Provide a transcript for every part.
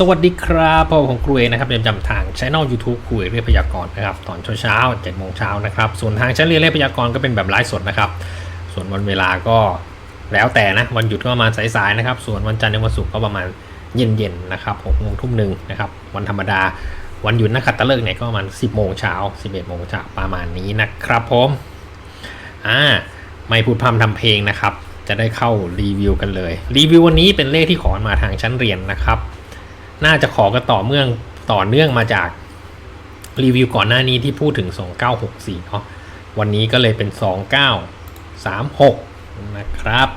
สวัสดีครับพ่อของครูเอนะครับเรียนจำทางช่อง YouTube ครูเอเรียพยากรณ์นะครับตอนเช้าๆ7โมงเช้านะครับส่วนทางชั้นเรียนเรียพยากรณ์ก็เป็นแบบไลฟ์สดนะครับ ส่วนวันเวลาก็แล้วแต่นะวันหยุดก็ประมาณสายๆนะครับ ส่วนวันจันทร์ถึงวันศุกร์ก็ประมาณเย็นๆนะครับ6โมงทุ่มหนึ่งนะครับวันธรรมดาวันหยุดนักขัตฤกษ์เนี่ยก็ประมาณ10โมงเช้า11โมงเช้าประมาณนี้นะครับผมอ่าไม่พูดพร่ำทำเพลงนะครับ จะได้เข้ารีวิวกันเลยรีวิววันนี้เป็นเลขที่ขอมาทางชั้นเรียนนะครับ น่าจะขอกันต่อเมื่องต่อเนื่องมาจากรีวิวก่อนหน้านี้ที่พูดถึง 2964เนาะวันนี้ก็เลยเป็น 2936 นะครับ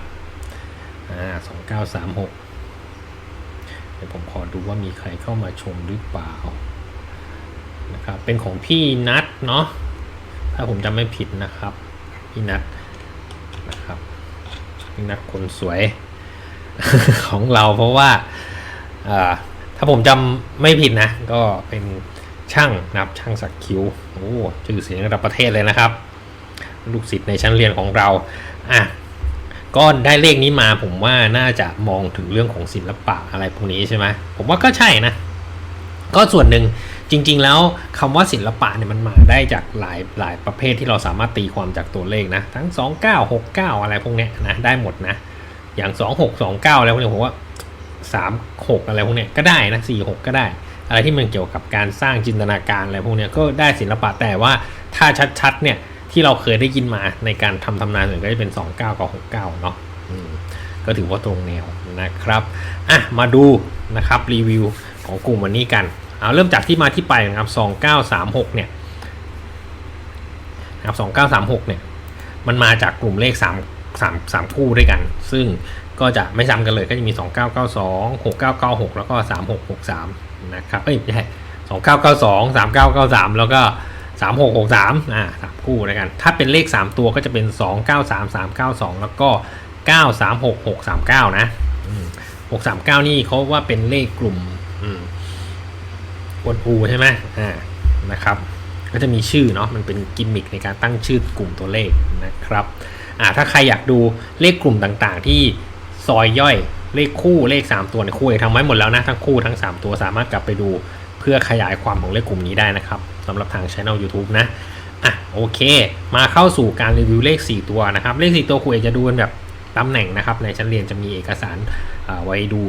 อ่า2936 เดี๋ยวผมขอดูว่ามีใครเข้ามาชมหรือเปล่านะครับเป็นของพี่นัทเนาะถ้าผมจำไม่ผิดนะครับ พี่นัทนะครับพี่นัทคนสวยของเราเพราะว่าอ่า ถ้าผมจำไม่ผิดนะ ก็เป็นช่างนะครับช่างสักคิ้วโอ้ชื่อเสียงระดับประเทศเลยนะครับ ลูกศิษย์ในชั้นเรียนของเราอะก็ได้เลขนี้มาผมว่าน่าจะมองถึงเรื่องของศิลปะอะไรพวกนี้ใช่ไหมผมว่าก็ใช่นะ ก็ส่วนหนึ่งจริง ๆ แล้วคำว่าศิลปะเนี่ยมันมาได้จากหลายหลายประเภทที่เราสามารถตีความจากตัวเลขนะ ทั้ง 29 69 อะไรพวกเนี้ยนะได้หมดนะ อย่าง 26 29อะไรพวเนี้ยผมว่า สามหกอะไรพวกเนี้ยก็ได้นะสี่หกก็ได้ อะไรที่มันเกี่ยวกับการสร้างจินตนาการอะไรพวกเนี้ยก็ได้ศิลปะแต่ว่าถ้าชัดๆเนี่ยที่เราเคยได้ยินมาในการทำทำนานส่วนก็จะเป็น 29 กับ 69 เนาะอืมก็ถือว่าตรงแนวนะครับอะมาดูนะครับรีวิวของกลุ่มวันนี้กันเอาเริ่มจากที่มาที่ไปนะครับ 2936 เนี่ยนะครับ2936 เนี่ย มันมาจากกลุ่มเลข 3 3 3 คู่ด้วยกัน ซึ่ง ก็จะไม่ซ้ำกันเลยก็จะมี 2992 6996 แล้วก็ 3663 นะครับเอ้ยไม่ใช่2992 3993 แล้วก็ 3663 อ่าสามคู่ด้วยกัน ถ้าเป็นเลข 3 ตัวก็จะเป็น 293 392 แล้วก็ 936 639 นะอืม639 นี่เขาว่าเป็นเลขกลุ่มอืมกวนอูใช่ไหมอ่านะครับ ก็จะมีชื่อเนาะมันเป็นกิมมิคในการตั้งชื่อกลุ่มตัวเลขนะครับอ่าถ้าใครอยากดูเลขกลุ่มต่างๆ ที่ ซอยย่อยเลขคู่เลข 3 ตัวในคู่เอกทำไว้หมดแล้วนะทั้งคู่ทั้ง 3 ตัวสามารถกลับไปดูเพื่อขยายความของเลขกลุ่มนี้ได้นะครับสำหรับทางช่อง YouTube นะอะโอเค มาเข้าสู่การรีวิวเลข 4 ตัวนะครับ เลข 4 ตัวครูเอกจะดูเป็นแบบตำแหน่งนะครับ ในชั้นเรียนจะมีเอกสารอ่าไว้ดู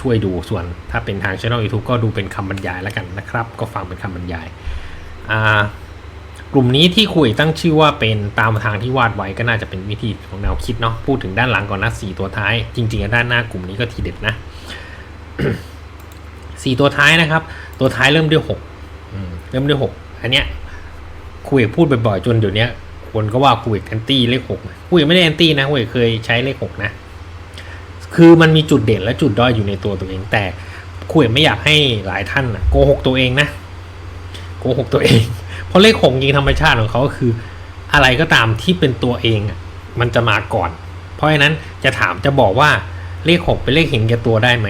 ช่วยดูส่วนถ้าเป็นทางช่อง YouTube ก็ดูเป็นคำบรรยายแล้วกันนะครับ ก็ฟังเป็นคำบรรยายอ่า กลุ่มนี้ที่คุยตั้งชื่อว่าเป็นตามทางที่วาดไว้ก็น่าจะเป็นวิธีของแนวคิดเนาะพูดถึงด้านหลังก่อนนะสี่ตัวท้าย จริงๆด้านหน้ากลุ่มนี้ก็ทีเด็ดนะสี่ตัวท้ายนะครับ ตัวท้ายเริ่มด้วยหกเริ่มด้วยหกอันเนี้ยคุยพูดบ่อยๆจนเดี๋ยวนี้คนก็ว่าคุยแอนตี้เลขหกคุยไม่ได้แอนตี้นะคุยเคยใช้เลขหกนะคือมันมีจุดเด่นและจุดด้อยอยู่ในตัวตัวเอง แต่คุยไม่อยากให้หลายท่านนะโกหกตัวเองนะโกหกตัวเอง เพราะเลขหกจริงธรรมชาติของเขาก็คือ อะไรก็ตามที่เป็นตัวเองอะมันจะมาก่อน เพราะฉะนั้นจะถามจะบอกว่าเลขหกเป็นเลขเห็นแก่ตัวได้ไหม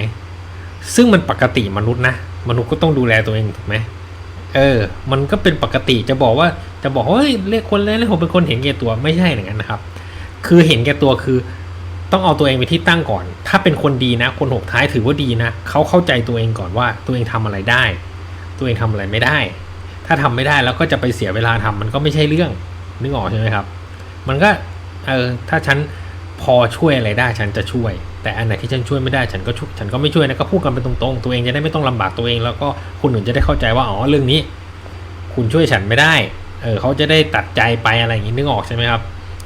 ซึ่งมันปกติมนุษย์นะ มนุษย์ก็ต้องดูแลตัวเองถูกไหมเออ มันก็เป็นปกติจะบอกว่าจะบอกเฮ้ยเลขคนเลขหกเป็นคนเห็นแก่ตัวไม่ใช่อย่างนั้นนะครับ คือเห็นแก่ตัวคือต้องเอาตัวเองไปที่ตั้งก่อน ถ้าเป็นคนดีนะ คนหกท้ายถือว่าดีนะ เขาเข้าใจตัวเองก่อนว่าตัวเองทำอะไรได้ ตัวเองทำอะไรไม่ได้ ถ้าทำไม่ได้แล้วก็จะไปเสียเวลาทำมันก็ไม่ใช่เรื่องนึกออกใช่ไหมครับ มันก็เออถ้าฉันพอช่วยอะไรได้ฉันจะช่วย แต่อันไหนที่ฉันช่วยไม่ได้ฉันก็ช่วยฉันก็ไม่ช่วยนะก็พูดกันไปตรงๆ ตัวเองจะได้ไม่ต้องลำบากตัวเอง แล้วก็คนอื่นจะได้เข้าใจว่าอ๋อเรื่องนี้ คุณช่วยฉันไม่ได้เออเขาจะได้ตัดใจไปอะไรอย่างนี้นึกออกใช่ไหมครับ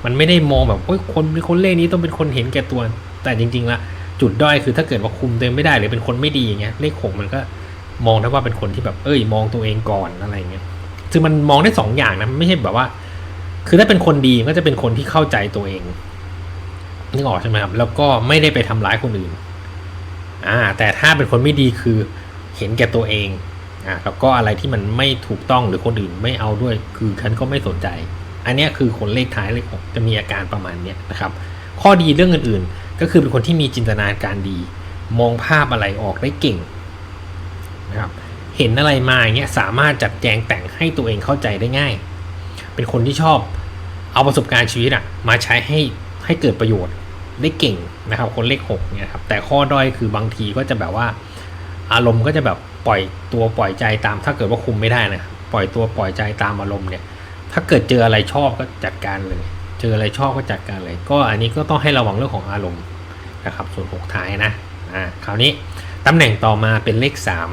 มันไม่ได้มองแบบโอ้ยคนเป็นคนเลขนี้ต้องเป็นคนเห็นแก่ตัว แต่จริงๆละจุดด้อยคือถ้าเกิดว่าคุมตัวเองไม่ได้หรือเป็นคนไม่ดีอย่างเงี้ยเลขหกมันก็ มองได้ว่าเป็นคนที่แบบ เอ้ย มองตัวเองก่อนอะไรเงี้ยซึ่งมันมองได้สองอย่างนะไม่ใช่แบบว่า คือถ้าเป็นคนดีก็จะเป็นคนที่เข้าใจตัวเองนึกออกใช่ไหมครับแล้วก็ไม่ได้ไปทำร้ายคนอื่น อ่า แต่ถ้าเป็นคนไม่ดีคือเห็นแก่ตัวเองอ่าแล้วก็อะไรที่มันไม่ถูกต้องหรือคนอื่นไม่เอาด้วย คือฉันก็ไม่สนใจ อันนี้คือคนเลขท้ายเลขหกจะมีอาการประมาณเนี้ยนะครับ ข้อดีเรื่องอื่นๆ ก็คือเป็นคนที่มีจินตนาการดี มองภาพอะไรออกได้เก่ง นะครับเห็นอะไรมาอย่างเงี้ยสามารถจัดแจงแต่งให้ตัวเองเข้าใจได้ง่าย เป็นคนที่ชอบเอาประสบการณ์ชีวิตอะมาใช้ให้ให้เกิดประโยชน์ได้เก่งนะครับ คนเลขหกเนี่ยครับแต่ข้อด้อยคือบางทีก็จะแบบว่า อารมณ์ก็จะแบบปล่อยตัวปล่อยใจตาม ถ้าเกิดว่าคุมไม่ได้นะปล่อยตัวปล่อยใจตามอารมณ์เนี่ย ถ้าเกิดเจออะไรชอบก็จัดการเลย เจออะไรชอบก็จัดการเลย ก็อันนี้ก็ต้องให้ระวังเรื่องของอารมณ์นะครับ ส่วนหกท้ายนะอ่าคราวนี้ตำแหน่งต่อมาเป็นเลขสาม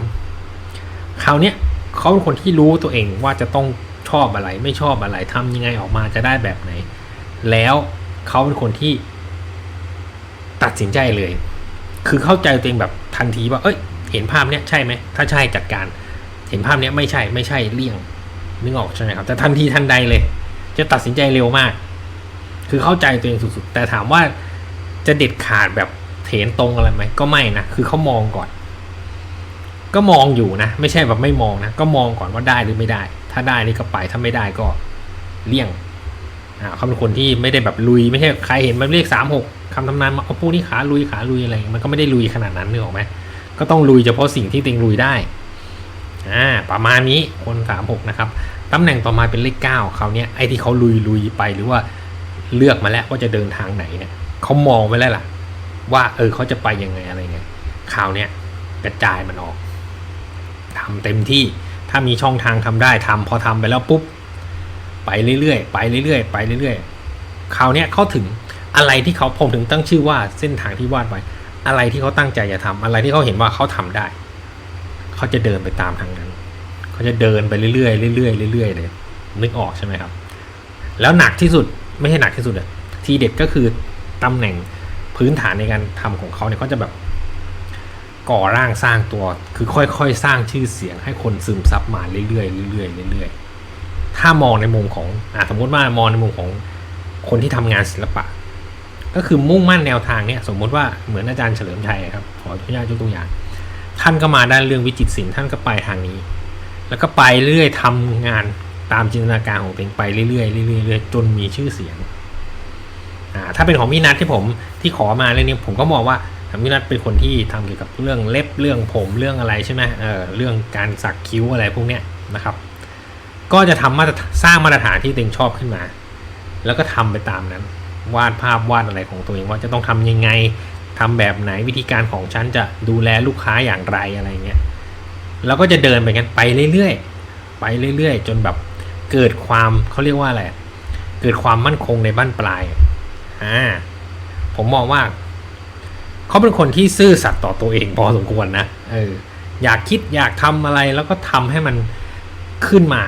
คราวเนี้ยเขาเป็นคนที่รู้ตัวเองว่าจะต้องชอบอะไร ไม่ชอบอะไรทำยังไงออกมาจะได้แบบไหน แล้วเขาเป็นคนที่ตัดสินใจเลย คือเข้าใจตัวเองแบบทันทีว่า เอ้ย เห็นภาพเนี้ยใช่ไหม ถ้าใช่จัดการ เห็นภาพเนี้ยไม่ใช่ไม่ใช่เลี่ยงนึกออกใช่ไหมครับ แต่ทันทีทันใดเลย จะตัดสินใจเร็วมาก คือเข้าใจตัวเองสุดๆ แต่ถามว่าจะเด็ดขาดแบบเถนตรงอะไรไหมก็ไม่นะ คือเขามองก่อน ก็มองอยู่นะ ไม่ใช่แบบไม่มองนะ ก็มองก่อนว่าได้หรือไม่ได้ ถ้าได้นี่ก็ไปถ้าไม่ได้ก็เลี่ยงอ่าเขาเป็นคนที่ไม่ได้แบบลุยไม่ใช่ใครเห็นมันเลขสามหกคำทำนานมาเอาพวกนี้ขาลุยขาลุยอะไรมันก็ไม่ได้ลุยขนาดนั้นเนึกออกไหมก็ต้องลุยเฉพาะสิ่งที่ตัวเองลุยได้อ่าประมาณนี้คนสามหกนะครับตำแหน่งต่อมาเป็นเลขเก้าเขาวเนี้ยไอ้ที่เขาลุยลุยไปหรือว่าเลือกมาแล้วว่าจะเดินทางไหนเนี่ยเขามองไว้แล้วล่ะ ว่าเออเขาจะไปยังไงอะไรเงี้ยคราวเนี้ยกระจายมันออก ทำเต็มที่ ถ้ามีช่องทางทำได้ทำพอทำไปแล้วปุ๊บ ไปเรื่อยๆ ไปเรื่อยๆ ไปเรื่อยๆ คราวนี้เขาถึงอะไรที่เขาผมถึงตั้งชื่อว่าเส้นทางที่วาดไว้ อะไรที่เขาตั้งใจจะทำอะไรที่เขาเห็นว่าเขาทำได้ เขาจะเดินไปตามทางนั้น เขาจะเดินไปเรื่อยๆ เรื่อยๆ เรื่อยๆ เลย นึกออกใช่ไหมครับ แล้วหนักที่สุดไม่ใช่หนักที่สุดเลยทีเด็ดก็คือตำแหน่งพื้นฐานในการทำของเขาเนี่ยเขาจะแบบ ก่อร่างสร้างตัว คือค่อยๆ สร้างชื่อเสียงให้คนซึมซับมาเรื่อยๆเรื่อยๆเรื่อยๆ ถ้ามองในมุมของอ่าสมมติว่ามองในมุมของคนที่ทำงานศิลปะ ก็คือมุ่งมั่นแนวทางเนี่ยสมมติว่าเหมือนอาจารย์เฉลิมชัยครับขออนุญาตยกตัวอย่าง ท่านก็มาด้านเรื่องวิจิตรศิลป์ท่านก็ไปทางนี้ แล้วก็ไปเรื่อยๆทำงานตามจินตนาการของตัวเองไปเรื่อยๆเรื่อยๆเรื่อยๆจนมีชื่อเสียงถ้าเป็นของพี่นัทที่ผมที่ขอมาเรื่องนี้ผมก็มองว่า พี่นัทเป็นคนที่ทำเกี่ยวกับเรื่องเล็บเรื่องผมเรื่องอะไรใช่ไหมเออเรื่องการสักคิ้วอะไรพวกเนี้ยนะครับ ก็จะทำมาตรสร้างมาตรฐานที่ตัวเองชอบขึ้นมา แล้วก็ทำไปตามนั้น วาดภาพวาดอะไรของตัวเองว่าจะต้องทำยังไงทำแบบไหนวิธีการของฉันจะดูแลลูกค้าอย่างไรอะไรเงี้ยแล้วก็จะเดินไปกันไปเรื่อยๆไปเรื่อยๆ จนแบบเกิดความเขาเรียกว่าอะไรเกิดความมั่นคงในบ้านปลายอ่าผมมองว่า เขาเป็นคนที่ซื่อสัตย์ต่อตัวเองพอสมควรนะเอออยากคิดอยากทำอะไรแล้วก็ทำให้มันขึ้นมา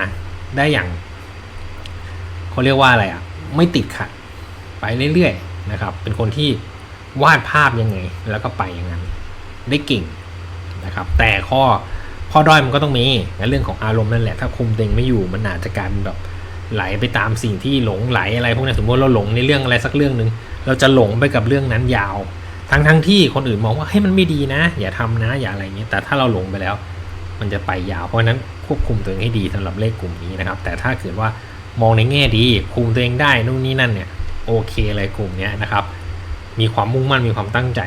ได้อย่างเขาเรียกว่าอะไรอะ ไม่ติดขัดไปเรื่อยๆนะครับ เป็นคนที่วาดภาพยังไง แล้วก็ไปอย่างนั้น ได้เก่งนะครับ แต่ข้อข้อด้อยมันก็ต้องมีในเรื่องของอารมณ์นั่นแหละ ถ้าคุมเต็งไม่อยู่มันอาจจะกลายเป็นแบบไหลไปตามสิ่งที่หลงไหลอะไรพวกนี้สมมติเราหลงในเรื่องอะไรสักเรื่องหนึ่งเราจะหลงไปกับเรื่องนั้นยาว ทั้งทั้งที่คนอื่นมองว่าให้ยมันไม่ดีนะ อย่าทำนะ อย่าอะไรเงี้ยแต่ถ้าเราหลงไปแล้ว มันจะไปยาวเพราะนั้นควบคุมตัวเองให้ดีสำหรับเลขกลุ่มนี้นะครับ แต่ถ้าเกิดว่ามองในแง่ดีคุมตัวเองได้นู่นนี่นั่นเนี่ยโอเคเลยกลุ่มนี้นะครับ มีความมุ่งมั่นมีความตั้งใจ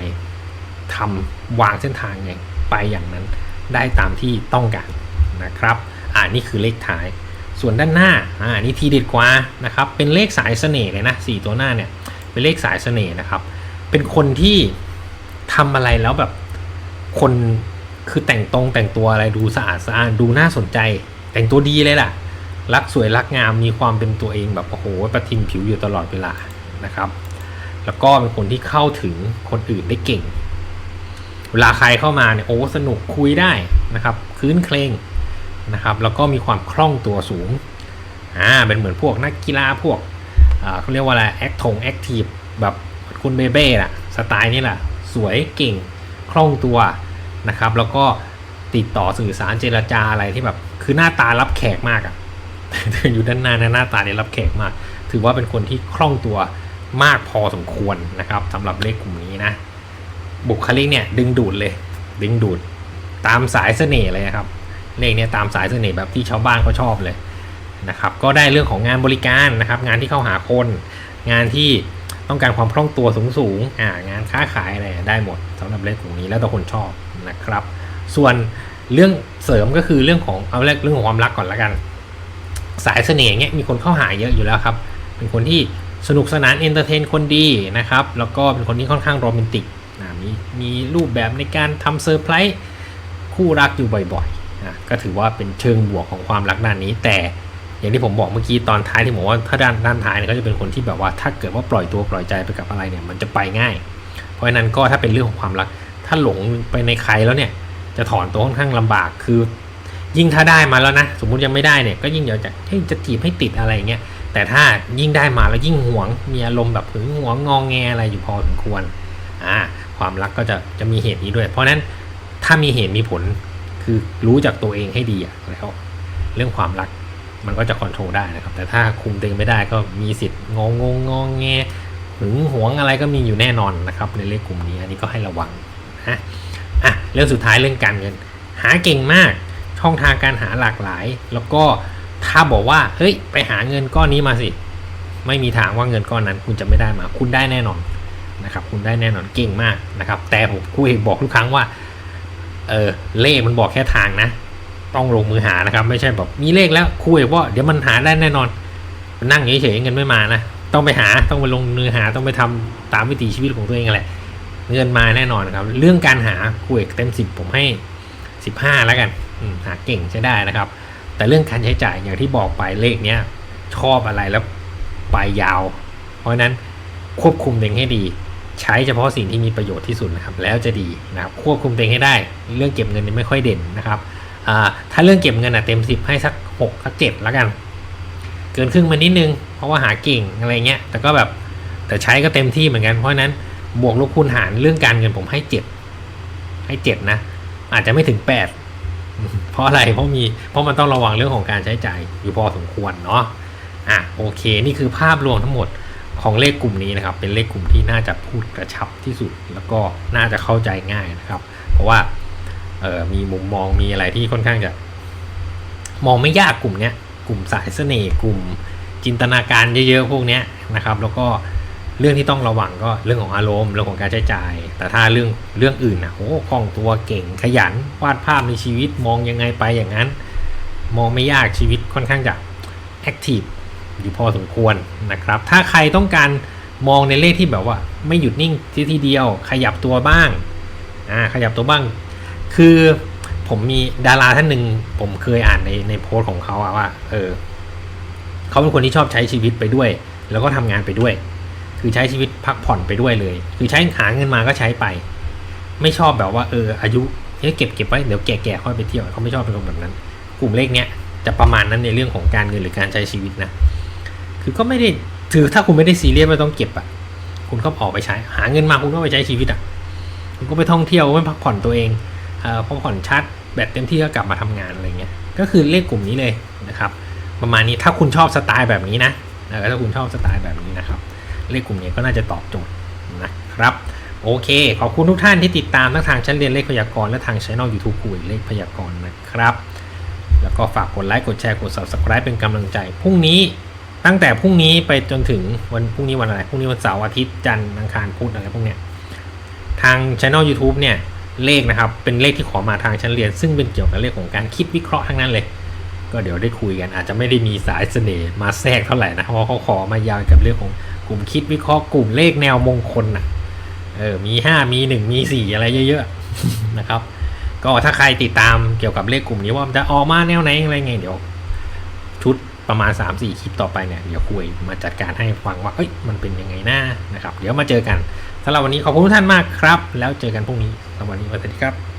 ทำวางเส้นทางไงไปอย่างนั้นได้ตามที่ต้องการนะครับอ่านี่คือเลขท้าย ส่วนด้านหน้าอ่านี่ทีเด็ดกว่านะครับเป็นเลขสายเสน่ห์เลยนะสี่ตัวหน้าเนี่ยเป็นเลขสายเสน่ห์นะครับ เป็นคนที่ทำอะไรแล้วแบบ คนคือแต่งตรงแต่งตัวอะไรดูสะอาดสะอาดดูน่าสนใจ แต่งตัวดีเลยล่ะ รักสวยรักงามมีความเป็นตัวเองแบบโอ้โหประทินผิวอยู่ตลอดเวลานะครับ แล้วก็เป็นคนที่เข้าถึงคนอื่นได้เก่ง เวลาใครเข้ามาเนี่ยโอ้สนุกคุยได้นะครับ คืนเคลงนะครับ แล้วก็มีความคล่องตัวสูงอ่าเป็นเหมือนพวกนักกีฬาพวกเขาเรียกว่าอะไรแอคทงแอคทีฟแบบ คุณเบเบ้อะสไตล์นี้แหละสวยเก่งคล่องตัวนะครับ แล้วก็ติดต่อสื่อสารเจรจาอะไรที่แบบคือหน้าตารับแขกมากอะอยู่ด้านหน้านะหน้าตาเนี่ยรับแขกมาก ถือว่าเป็นคนที่คล่องตัวมากพอสมควรนะครับสำหรับเลขกลุ่มนี้นะบุคลิกเนี่ยดึงดูดเลย ดึงดูดตามสายเสน่ห์เลยครับเลขเนี่ยตามสายเสน่ห์แบบที่ชาวบ้านเขาชอบเลยนะครับ ก็ได้เรื่องของงานบริการนะครับ งานที่เข้าหาคน งานที่ ต้องการความคล่องตัวสูงสูงๆอ่างานค้าขายอะไรได้หมดสำหรับเลขกลุ่มนี้แล้วแต่คนชอบนะครับ ส่วนเรื่องเสริมก็คือเรื่องของเอาแรกเรื่องของความรักก่อนละกัน สายเสน่ห์เงี้ยมีคนเข้าหาเยอะอยู่แล้วครับ เป็นคนที่สนุกสนานเอนเตอร์เทนคนดีนะครับ แล้วก็เป็นคนที่ค่อนข้างโรแมนติกนะมีมีรูปแบบในการทำเซอร์ไพรส์คู่รักอยู่บ่อยๆอะก็ถือว่าเป็นเชิงบวกของความรักด้านนี้ แต่ อย่างที่ผมบอกเมื่อกี้ตอนท้ายที่ผมว่าถ้าด้านด้านท้ายเนี่ยก็จะเป็นคนที่แบบว่าถ้าเกิดว่าปล่อยตัวปล่อยใจไปกับอะไรเนี่ยมันจะไปง่าย เพราะฉะนั้นก็ถ้าเป็นเรื่องของความรัก ถ้าหลงไปในใครแล้วเนี่ย จะถอนตัวค่อนข้างลำบากคือ ยิ่งถ้าได้มาแล้วนะ สมมุติยังไม่ได้เนี่ยก็ยิ่งเดี๋ยวจะให้จะจีบให้ติดอะไรเงี้ยแต่ถ้ายิ่งได้มาแล้วยิ่งหวงมีอารมณ์แบบหึงหวงงองแงอะไรอยู่พอสมควรอ่าความรักก็จะจะมีเหตุนี้ด้วย เพราะฉะนั้นถ้ามีเหตุมีผลคือรู้จากตัวเองให้ดีอะแล้ว เรื่องความรัก มันก็จะคอนโทรลได้นะครับ แต่ถ้าคุมตัวเองไม่ได้ก็มีสิทธิ์งงงงองแงหึงหวงอะไรก็มีอยู่แน่นอนนะครับ ในเลขกลุ่มนี้อันนี้ก็ให้ระวังนะอะเรื่องสุดท้ายเรื่องการเงิน หาเก่งมากช่องทางการหาหลากหลาย แล้วก็ถ้าบอกว่าเฮ้ยไปหาเงินก้อนนี้มาสิ ไม่มีทางว่าเงินก้อนนั้น คุณจะไม่ได้มาคุณได้แน่นอนนะครับคุณได้แน่นอนเก่งมากนะครับ แต่ผมคุยบอกทุกครั้งว่าเออเลขมันบอกแค่ทางนะ ต้องลงมือหานะครับ ไม่ใช่แบบมีเลขแล้วคุยว่าเดี๋ยวมันหาได้แน่นอนนั่งเฉยๆเงินไม่มานะต้องไปหาต้องไปลงมือหาต้องไปทำตามวิถีชีวิตของตัวเองแหละเงินมาแน่นอนครับ เรื่องการหาคุยเต็มสิบผมให้สิบห้าแล้วกันหาเก่งใช้ได้นะครับ แต่เรื่องการใช้จ่ายอย่างที่บอกไปเลขเนี้ยชอบอะไรแล้วไปยาว เพราะนั้นควบคุมเองให้ดี ใช้เฉพาะสิ่งที่มีประโยชน์ที่สุดนะครับ แล้วจะดีนะครับควบคุมเองให้ได้ เรื่องเก็บเงินนี่ไม่ค่อยเด่นนะครับ ถ้าเรื่องเก็บเงินอะเต็มสิบให้สักหกสักเจ็ดแล้วกัน เกินครึ่งมานิดนึง เพราะว่าหาเก่งอะไรเงี้ย แต่ก็แบบแต่ใช้ก็เต็มที่เหมือนกัน เพราะฉะนั้นบวกลบคูณหารเรื่องการเงินผมให้เจ็ดให้เจ็ดนะ อาจจะไม่ถึงแปดเพราะอะไรเพราะมีเพราะมันต้องระวังเรื่องของการใช้จ่ายอยู่พอสมควรเนาะอะโอเค นี่คือภาพรวมทั้งหมดของเลขกลุ่มนี้นะครับ เป็นเลขกลุ่มที่น่าจะพูดกระชับที่สุด แล้วก็น่าจะเข้าใจง่ายนะครับ เพราะว่า เออมีมุมมองมีอะไรที่ค่อนข้างจะ มองไม่ยากกลุ่มเนี้ยกลุ่มสายเสน่ห์กลุ่มจินตนาการเยอะๆพวกเนี้ยนะครับ แล้วก็เรื่องที่ต้องระวังก็เรื่องของอารมณ์เรื่องของการใช้จ่าย แต่ถ้าเรื่องเรื่องอื่นนะโอ้คล่องตัวเก่งขยันวาดภาพในชีวิตมองยังไงไปอย่างนั้น มองไม่ยากชีวิตค่อนข้างจะแอคทีฟอยู่พอสมควรนะครับ ถ้าใครต้องการมองในเลขที่แบบว่า ไม่หยุดนิ่งที่ทีเดียวขยับตัวบ้างอ่าขยับตัวบ้าง คือผมมีดาราท่านหนึ่งผมเคยอ่านในในโพสต์ของเขาอะว่า เออเขาเป็นคนที่ชอบใช้ชีวิตไปด้วย แล้วก็ทำงานไปด้วย คือใช้ชีวิตพักผ่อนไปด้วยเลย คือใช้หาเงินมาก็ใช้ไป ไม่ชอบแบบว่าเออ อายุเฮ้ยเก็บเก็บไว้เดี๋ยวแก่ๆค่อยไปเที่ยวเขาไม่ชอบเป็นคนแบบนั้น กลุ่มเลขเนี้ยจะประมาณนั้นในเรื่องของการเงินหรือการใช้ชีวิตนะ คือก็ไม่ได้ถือถ้าคุณไม่ได้ซีเรียสไม่ต้องเก็บอะ คุณก็ออกไปใช้ หาเงินมาคุณก็ไปใช้ชีวิตอะ คุณก็ไปท่องเที่ยวไปพักผ่อนตัวเอง อ่อพอผ่อนชาร์จแบตเต็มที่ก็กลับมาทำงานอะไรเงี้ยก็คือเลขกลุ่มนี้เลยนะครับ ประมาณนี้ถ้าคุณชอบสไตล์แบบนี้นะถ้าคุณชอบสไตล์แบบนี้นะครับ เลขกลุ่มนี้ก็น่าจะตอบโจทย์นะครับโอเค ขอบคุณทุกท่านที่ติดตามทั้งทางชั้นเรียนเลขพยากรณ์และทางช่อง YouTube คุยเลขพยากรณ์นะครับ แล้วก็ฝากกดไลค์กดแชร์กด subscribe เป็นกำลังใจพรุ่งนี้ตั้งแต่พรุ่งนี้ไปจนถึงวันพรุ่งนี้วันอะไรพรุ่งนี้วันเสาร์อาทิตย์จันทร์อังคารพุธอะไรพวกเนี้ยทางช่อง YouTube เนี่ย เลขนะครับ เป็นเลขที่ขอมาทางชั้นเรียน ซึ่งเป็นเกี่ยวกับเลขของการคิดวิเคราะห์ทั้งนั้นเลย ก็เดี๋ยวได้คุยกันอาจจะไม่ได้มีสายเสน่ห์มาแทรกเท่าไหร่นะเพราะเขาขอมายาวกับเรื่องของกลุ่มคิดวิเคราะห์กลุ่มเลขแนวมงคลน่ะเออมีห้ามีหนึ่งมีสี่อะไรเยอะๆนะครับ ก็ถ้าใครติดตามเกี่ยวกับเลขกลุ่มนี้ว่ามันจะออกมาแนวไหนอะไรไงเดี๋ยว ชุดประมาณ 3-4คลิปต่อไปเนี่ยเดี๋ยวคุยมาจัดการให้ฟังว่าเอ้ยมันเป็นยังไงนะนะครับ เดี๋ยวมาเจอกันสำหรับวันนี้ขอบคุณทุกท่านมากครับ แล้วเจอกันพรุ่งนี้ำหรับวันนี้สวัสดีครับ